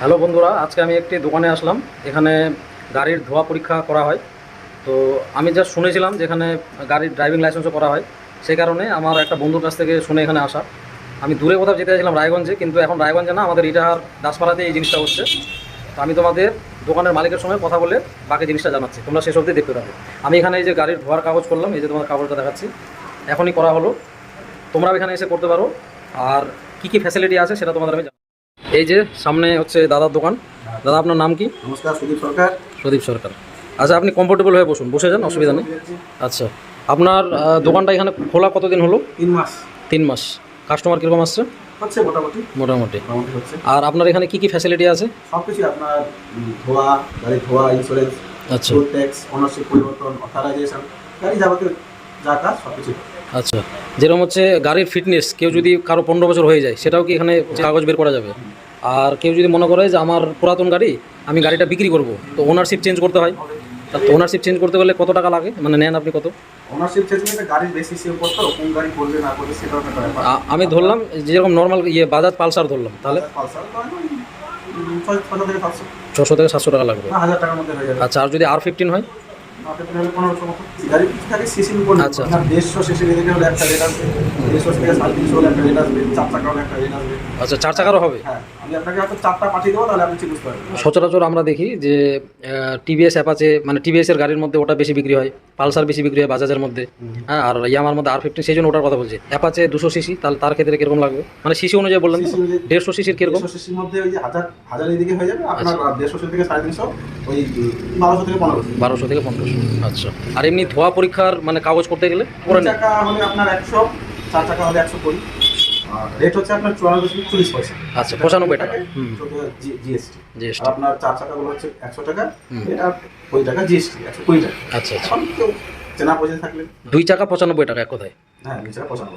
Hello বন্ধুরা, আজকে আমি একটি দোকানে আসলাম। এখানে গাড়ির ধোয়া পরীক্ষা করা হয়। তো আমি যা শুনেছিলাম যে এখানে গাড়ির ড্রাইভিং লাইসেন্সও করা হয়। সেই কারণে আমার একটা বন্ধুর কাছ থেকে শুনে এখানে আসা। আমি দূরে কোথাও যেতে চাইছিলাম রায়গঞ্জে, কিন্তু এখন রায়গঞ্জে না, আমাদের ইটাহার দাসপাড়াতে এই জিনিসটা হচ্ছে। তো আমি তোমাদের দোকানের মালিকের সঙ্গে কথা বলে বাকি জিনিসটা জানাচ্ছি। তোমরা শেষ অবধি দেখতে থাকো। আমি এখানে এই যে গাড়ির ধোয়ার কাগজ করলাম, এই যে তোমার কাগজটা দেখাচ্ছি। এখনই করা হলো। তোমরাও এখানে এসে করতে পারো। আর কি কি ফ্যাসিলিটি আছে সেটা তোমাদের আমি। এই যে সামনে হচ্ছে দাদার দোকান। দাদা আপনার নাম কি? নমস্কার সুদীপ সরকার। প্রদীপ সরকার। আচ্ছা আপনি কমফোর্টেবল হয়ে বসুন বসে যান অসুবিধা নেই। আচ্ছা আপনার দোকানটা এখানে খোলা কতদিন হলো? তিন মাস। তিন মাস। কাস্টমার কীরকম আসছে? হচ্ছে মোটামুটি। মোটামুটি। আর আপনার এখানে কি কি ফ্যাসিলিটি আছে? সব কিছু আপনার ধোয়া গাড়ি ধোয়া ইন্স্যুরেন্স আচ্ছা। ট্যাক্স অনারশিপ পরিবর্তন অথরাইজেশন গাড়ি যাবতীয় যা কাজ সব কিছু আচ্ছা যেরকম হচ্ছে গাড়ির ফিটনেস কেউ যদি কারও পনেরো বছর হয়ে যায় সেটাও কি এখানে কাগজ বের করা যাবে? আর কেউ যদি মনে করে যে আমার পুরাতন গাড়ি আমি গাড়িটা বিক্রি করব তো ওনারশিপ চেঞ্জ করতে হয়। তা তো ওনারশিপ চেঞ্জ করতে গেলে কত টাকা লাগে? মানে নেন আপনি কত? অনারশিপ চেঞ্জমেন্টে গাড়ির বেশি সেল করতে হবে, কোন গাড়ি করবে না করবে একটা ব্যাপার। আমি ধরলাম যেরকম নর্মাল ইয়ে বাজাজ পালসার ধরলাম তাহলে? পালসার তো ছশো থেকে সাতশো টাকা লাগবে। না টাকার মধ্যে হয়ে যাবে। আচ্ছা আর যদি আর ফিফটিন হয়? আচ্ছা। আপনার দেড়শো সিসি হলে একটা রেট দেড়শো থেকে হলে একটা রেট আসবে। চার টাকা একটা রেট আসবে। আচ্ছা চার চাকারও হবে? হ্যাঁ। আমি আপনাকে হয়তো চারটা পাঠিয়ে দেবো তাহলে আপনি ঠিক বুঝতে পারবেন। সচরাচর আমরা দেখি যে টিভিএস অ্যাপাচে মানে টিভিএস এর গাড়ির মধ্যে ওটা বেশি বিক্রি হয় পালসার বেশি বিক্রি হয় বাজাজের মধ্যে। হ্যাঁ আর ইয়ামার মধ্যে আর ফিফটিন সেই জন্য ওটার কথা বলছি। অ্যাপাচে দুশো সিসি তাহলে তার ক্ষেত্রে কীরকম লাগবে? মানে সিসি অনুযায়ী অনুযায়ী- দেড়শো সিসির কীরকম? সিসির মধ্যে ওই হাজার হাজার এদিকে হয়ে যাবে আপনার দেড়শো থেকে সাড়ে তিনশো ওই বারোশো থেকে পনেরোশো। বারোশো থেকে পনেরোশো আচ্ছা। আর এমনি ধোয়া পরীক্ষার মানে কাগজ করতে গেলে করে আপনার একশো চার চাকা হলে একশো কুড়ি। রেট হচ্ছে আপনার চুয়ান্ন দশমিক চল্লিশ পয়সা। আচ্ছা পঁচানব্বই টাকা। জিএসটি জিএসটি আপনার চার হচ্ছে একশো টাকা এটা কুড়ি টাকা জিএসটি একশো কুড়ি টাকা। আচ্ছা আচ্ছা। চেনা পয়সা থাকলে। দুই চাকা পঁচানব্বই টাকা এক কথায়? হ্যাঁ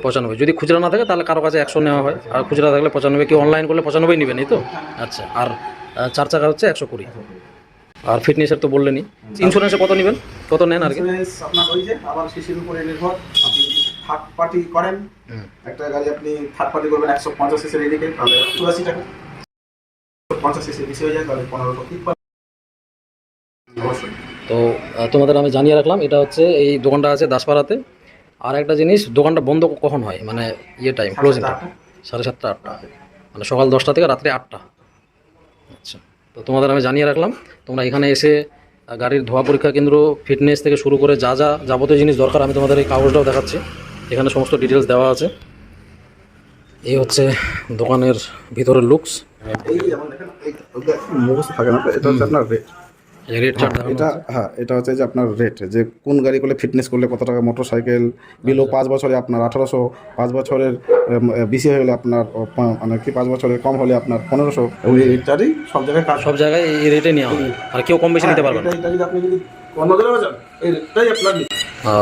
পঁচানব্বই। যদি খুচরা না থাকে তাহলে কারও কাছে একশো নেওয়া হয়। আর খুচরা থাকলে পঁচানব্বই কেউ অনলাইন করলে পঁচানব্বই নেবেন এই তো? আচ্ছা আর চার চাকা হচ্ছে একশো কুড়ি। আর ফিটনেসের তো বললেনই। ইন্স্যুরেন্সে কত নেবেন? কত নেন আর কি? আপনার ওই যে আবার শিশির উপরে নির্ভর। থার্ড পার্টি করেন। একটা গাড়ি আপনি থার্ড পার্টি করবেন একশো পঞ্চাশ সিসির এদিকে তাহলে চুরাশি টাকা। পঞ্চাশ সিসি বেশি হয়ে যায় তাহলে অবশ্যই। তো তোমাদের আমি জানিয়ে রাখলাম এটা হচ্ছে এই দোকানটা আছে দাসপাড়াতে। আর একটা জিনিস দোকানটা বন্ধ কখন হয়? মানে ইয়ে টাইম ক্লোজিং সাড়ে সাতটা আটটা। মানে সকাল দশটা থেকে রাত্রে আটটা। আচ্ছা তো তোমাদের আমি জানিয়ে রাখলাম তোমরা এখানে এসে গাড়ির ধোয়া পরীক্ষা কেন্দ্র ফিটনেস থেকে শুরু করে যা যা যাবতীয় জিনিস দরকার আমি তোমাদের এই কাগজটাও দেখাচ্ছি। এখানে সমস্ত ডিটেলস দেওয়া আছে। এই হচ্ছে দোকানের ভিতরের লুকস না এটা আপনার রেট রেট এটা হ্যাঁ এটা হচ্ছে যে আপনার রেট যে কোন গাড়ি করলে ফিটনেস করলে কত টাকা মোটর সাইকেল বিলো পাঁচ বছরে আপনার আঠারোশো পাঁচ বছরের বেশি হয়ে গেলে আপনার মানে কি পাঁচ বছরের কম হলে আপনার পনেরোশো। ওই রেটটারই সব জায়গায় সব জায়গায় এই রেটে নেওয়া হয়। আর কেউ কম বেশি নিতে পারবে না। এটা- এটা যদি আপনি যদি অন্য এই রেটটাই আপনার নিতে। ও,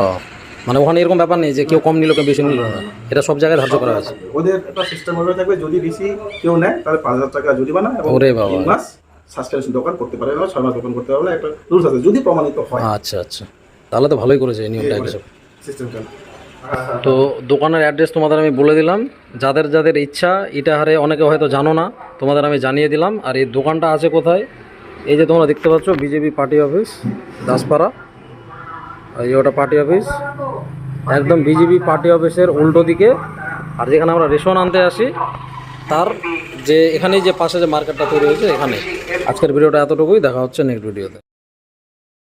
মানে ওখানে এরকম ব্যাপার নেই যে কেউ কম নিল কেউ বেশি নিল না। এটা সব জায়গায় ধার্য করা হয়েছে। ওদের একটা সিস্টেম হয়ে থাকবে যদি বেশি কেউ নেয় তাহলে পাঁচ হাজার টাকা জরিমানা এবং ওরে বাবা। তিন মাস সাসপেনশন দোকান করতে পারে না ছয় মাস দোকান করতে পারবে না একটা রুলস আছে যদি প্রমাণিত হয়। আচ্ছা আচ্ছা। তাহলে তো ভালোই করেছে এই নিয়মটা কিছু সিস্টেমটা তো দোকানের অ্যাড্রেস তোমাদের আমি বলে দিলাম। যাদের যাদের ইচ্ছা এটা হারে অনেকে হয়তো জানো না তোমাদের আমি জানিয়ে দিলাম। আর এই দোকানটা আছে কোথায়? এই যে তোমরা দেখতে পাচ্ছ বিজেপি পার্টি অফিস দাসপাড়া। এই ওটা পার্টি অফিস একদম বিজেপি পার্টি অফিসের উল্টো দিকে। আর যেখানে আমরা রেশন আনতে আসি, তার যে এখানেই যে পাশে যে মার্কেটটা তৈরি হয়েছে, এখানে। আজকের ভিডিওটা এতটুকুই, দেখা হচ্ছে নেক্সট ভিডিওতে